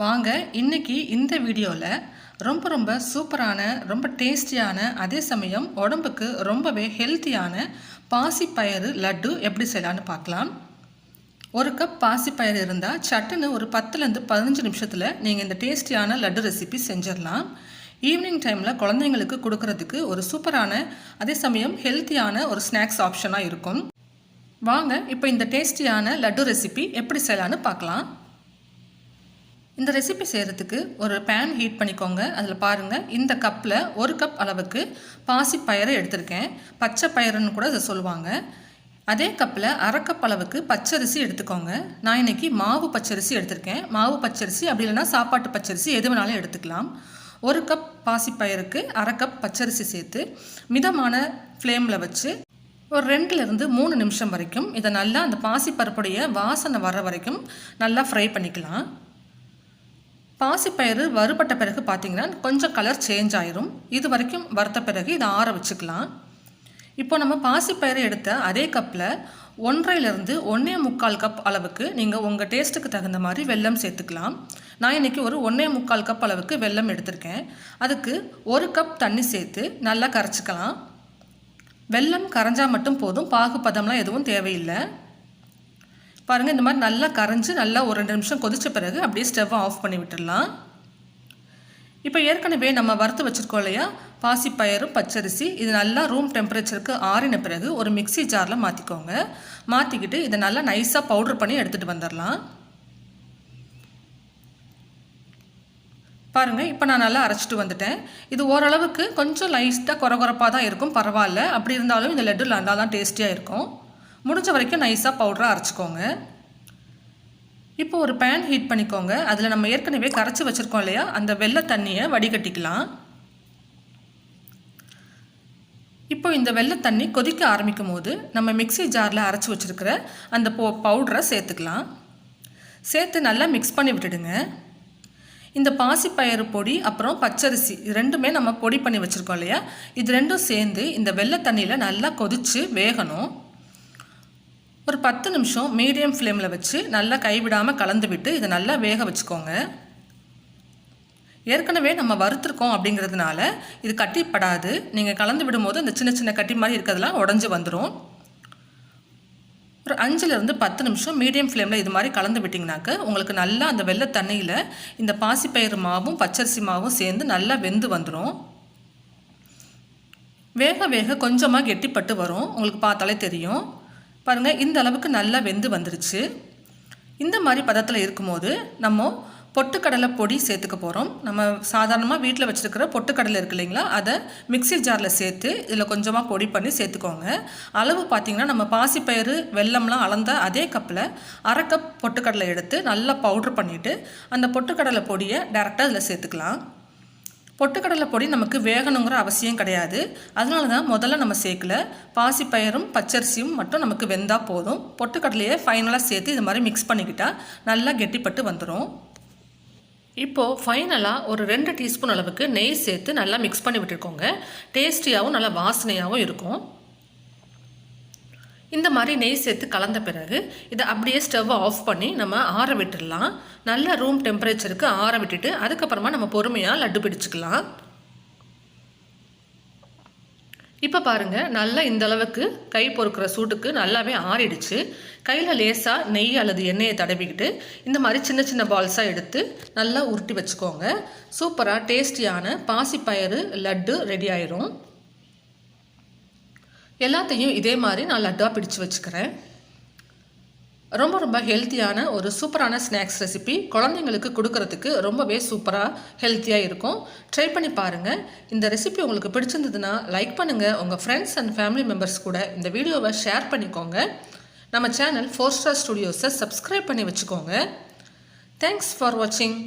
வாங்க இன்னைக்கு இந்த வீடியோவில் ரொம்ப ரொம்ப சூப்பரான ரொம்ப டேஸ்டியான அதே சமயம் உடம்புக்கு ரொம்பவே ஹெல்த்தியான பாசிப்பயறு லட்டு எப்படி செய்யலான்னு பார்க்கலாம். ஒரு கப் பாசிப்பயிறு இருந்தால் சட்டுன்னு ஒரு பத்துலேருந்து பதினஞ்சு நிமிஷத்தில் நீங்கள் இந்த டேஸ்டியான லட்டு ரெசிபி செஞ்சிடலாம். ஈவினிங் டைமில் குழந்தைங்களுக்கு கொடுக்கறதுக்கு ஒரு சூப்பரான அதே சமயம் ஹெல்த்தியான ஒரு ஸ்நாக்ஸ் ஆப்ஷனாக இருக்கும். வாங்க இப்போ இந்த டேஸ்டியான லட்டு ரெசிபி எப்படி செய்யலான்னு பார்க்கலாம். இந்த ரெசிபி செய்கிறதுக்கு ஒரு பேன் ஹீட் பண்ணிக்கோங்க. அதில் பாருங்கள் இந்த கப்பில் ஒரு கப் அளவுக்கு பாசி பயிரை எடுத்திருக்கேன். பச்சை பயிறுன்னு கூட இதை சொல்லுவாங்க. அதே கப்பில் அரை கப் அளவுக்கு பச்சரிசி எடுத்துக்கோங்க. நான் இன்னைக்கு மாவு பச்சரிசி எடுத்திருக்கேன். மாவு பச்சரிசி அப்படி இல்லைன்னா சாப்பாட்டு பச்சரிசி எது வேணாலும் எடுத்துக்கலாம். ஒரு கப் பாசிப்பயிருக்கு அரை கப் பச்சரிசி சேர்த்து மிதமான ஃப்ளேமில் வச்சு ஒரு ரெண்டுலேருந்து மூணு நிமிஷம் வரைக்கும் இதை நல்லா அந்த பாசிப்பருப்புடைய வாசனை வர வரைக்கும் நல்லா ஃப்ரை பண்ணிக்கலாம். பாசிப்பயிறு வறுபட்ட பிறகு பார்த்தீங்கன்னா கொஞ்சம் கலர் சேஞ்ச் ஆயிரும். இது வரைக்கும் வறுத்த பிறகு இதை ஆற வச்சுக்கலாம். இப்போ நம்ம பாசிப்பயிறு எடுத்த அதே கப்பில் ஒன்றையிலிருந்து ஒன்றே முக்கால் கப் அளவுக்கு நீங்கள் உங்கள் டேஸ்ட்டுக்கு தகுந்த மாதிரி வெல்லம் சேர்த்துக்கலாம். நான் இன்றைக்கி ஒரு ஒன்றே முக்கால் கப் அளவுக்கு வெல்லம் எடுத்திருக்கேன். அதுக்கு ஒரு கப் தண்ணி சேர்த்து நல்லா கரைச்சிக்கலாம். வெல்லம் கரைஞ்சால் மட்டும் போதும். பாகுபதம்லாம் எதுவும் தேவையில்லை. பாருங்கள் இந்த மாதிரி நல்லா கரைஞ்சி நல்லா ஒரு ரெண்டு நிமிஷம் கொதித்த பிறகு அப்படியே ஸ்டவ்வை ஆஃப் பண்ணி விட்டுடலாம். இப்போ ஏற்கனவே நம்ம வறுத்து வச்சுருக்கோம் இல்லையா? பாசிப்பயரும் பச்சரிசி இது நல்லா ரூம் டெம்பரேச்சருக்கு ஆறின பிறகு ஒரு மிக்சி ஜாரில் மாற்றிக்கோங்க மாற்றிக்கிட்டு இதை நல்லா நைஸாக பவுட்ரு பண்ணி எடுத்துகிட்டு வந்துடலாம். பாருங்கள் இப்போ நான் நல்லா அரைச்சிட்டு வந்துட்டேன். இது ஓரளவுக்கு கொஞ்சம் லைட்டாக குறகுறப்பாக தான் இருக்கும் பரவாயில்ல. அப்படி இருந்தாலும் இந்த லட்டு நல்லா தான் டேஸ்டியாக இருக்கும். முடிஞ்ச வரைக்கும் நைஸாக பவுடராக அரைச்சிக்கோங்க. இப்போ ஒரு பேன் ஹீட் பண்ணிக்கோங்க. அதில் நம்ம ஏற்கனவே கரைச்சி வச்சுருக்கோம் இல்லையா? அந்த வெள்ளை தண்ணியை வடிகட்டிக்கலாம். இப்போ இந்த வெள்ளை தண்ணி கொதிக்க ஆரம்பிக்கும் போது நம்ம மிக்சி ஜாரில் அரைச்சி வச்சுருக்கிற அந்த போ பவுடரை சேர்த்துக்கலாம். சேர்த்து நல்லா மிக்ஸ் பண்ணி விட்டுடுங்க. இந்த பாசிப்பயறு பொடி அப்புறம் பச்சரிசி ரெண்டுமே நம்ம பொடி பண்ணி வச்சுருக்கோம் இல்லையா? இது ரெண்டும் சேர்ந்து இந்த வெள்ளை தண்ணியில் நல்லா கொதித்து வேகணும். ஒரு பத்து நிமிஷம் மீடியம் ஃப்ளேமில் வச்சு நல்லா கைவிடாமல் கலந்து விட்டு இதை நல்லா வேக வச்சுக்கோங்க. ஏற்கனவே நம்ம வறுத்துருக்கோம் அப்படிங்கிறதுனால இது கட்டிப்படாது. நீங்கள் கலந்து விடும்போது அந்த சின்ன சின்ன கட்டி மாதிரி இருக்கிறதெல்லாம் உடஞ்சி வந்துடும் ஒரு அஞ்சுலேருந்து பத்து நிமிஷம் மீடியம் ஃப்ளேமில் இது மாதிரி கலந்து விட்டிங்கனாக்க உங்களுக்கு நல்லா அந்த வெள்ளை தண்ணியில் இந்த பாசிப்பயிறு மாவும் பச்சரிசி மாவும் சேர்ந்து நல்லா வெந்து வந்துடும் வேக வேக கொஞ்சமாக கெட்டிப்பட்டு வரும். உங்களுக்கு பார்த்தாலே தெரியும். பாருங்கள் இந்த அளவுக்கு நல்லா வெந்து வந்துருச்சு. இந்த மாதிரி பதத்தில் இருக்கும்போது நம்ம பொட்டுக்கடலை பொடி சேர்த்துக்க போகிறோம் நம்ம சாதாரணமாக வீட்டில் வச்சுருக்கிற பொட்டுக்கடலை இருக்கு இல்லைங்களா அதை மிக்சி ஜாரில் சேர்த்து இதில் கொஞ்சமாக பொடி பண்ணி சேர்த்துக்கோங்க. அளவு பார்த்திங்கன்னா நம்ம பாசிப்பயிறு வெள்ளம்லாம் அளந்த அதே கப்பில் அரை கப் பொட்டுக்கடலை எடுத்து நல்லா பவுட்ரு பண்ணிவிட்டு அந்த பொட்டுக்கடலை பொடியை டேரெக்டாக இதில் சேர்த்துக்கலாம். பொட்டுக்கடலை பொடி நமக்கு வேகணுங்கிற அவசியம் கிடையாது. அதனால தான் முதல்ல நம்ம சேர்க்கல. பாசிப்பயிரும் பச்சரிசியும் மட்டும் நமக்கு வெந்தால் போதும். பொட்டுக்கடலையை ஃபைனலாக சேர்த்து இது மாதிரி மிக்ஸ் பண்ணிக்கிட்டால் நல்லா கெட்டிப்பட்டு வந்துடும் இப்போது ஃபைனலாக ஒரு ரெண்டு டீஸ்பூன் அளவுக்கு நெய் சேர்த்து நல்லா மிக்ஸ் பண்ணி விட்டுருக்கோங்க டேஸ்டியாகவும் நல்லா வாசனையாகவும் இருக்கும். இந்த மாதிரி நெய் சேர்த்து கலந்த பிறகு இதை அப்படியே ஸ்டவ்வை ஆஃப் பண்ணி நம்ம ஆற விட்டுடலாம். நல்ல ரூம் டெம்பரேச்சருக்கு ஆற விட்டுட்டு அதுக்கப்புறமா நம்ம பொறுமையாக லட்டு பிடிச்சிக்கலாம். இப்போ பாருங்கள் நல்லா இந்த அளவுக்கு கை பொறுக்கிற சூட்டுக்கு நல்லாவே ஆறிடுச்சு. கையில் லேசாக நெய் அல்லது எண்ணெயை தடவிக்கிட்டு இந்த மாதிரி சின்ன சின்ன பால்ஸாக எடுத்து நல்லா உருட்டி வச்சுக்கோங்க. சூப்பராக டேஸ்டியான பாசிப்பயறு லட்டு ரெடி ஆயிரும். எல்லாத்தையும் இதே மாதிரி நான் லட்டாக பிடிச்சு வச்சுக்கிறேன். ரொம்ப ரொம்ப ஹெல்த்தியான ஒரு சூப்பரான ஸ்நாக்ஸ் ரெசிபி குழந்தைங்களுக்கு கொடுக்கறதுக்கு ரொம்பவே சூப்பராக ஹெல்த்தியாக இருக்கும். ட்ரை பண்ணி பாருங்கள் இந்த ரெசிபி உங்களுக்கு பிடிச்சிருந்ததுன்னா லைக் பண்ணுங்கள் உங்கள் ஃப்ரெண்ட்ஸ் அண்ட் ஃபேமிலி மெம்பர்ஸ் கூட இந்த வீடியோவை ஷேர் பண்ணிக்கோங்க. நம்ம சேனல் ஃபோர் ஸ்டார் ஸ்டுடியோஸை சப்ஸ்கிரைப் பண்ணி வச்சுக்கோங்க. தேங்க்ஸ் ஃபார் வாட்சிங்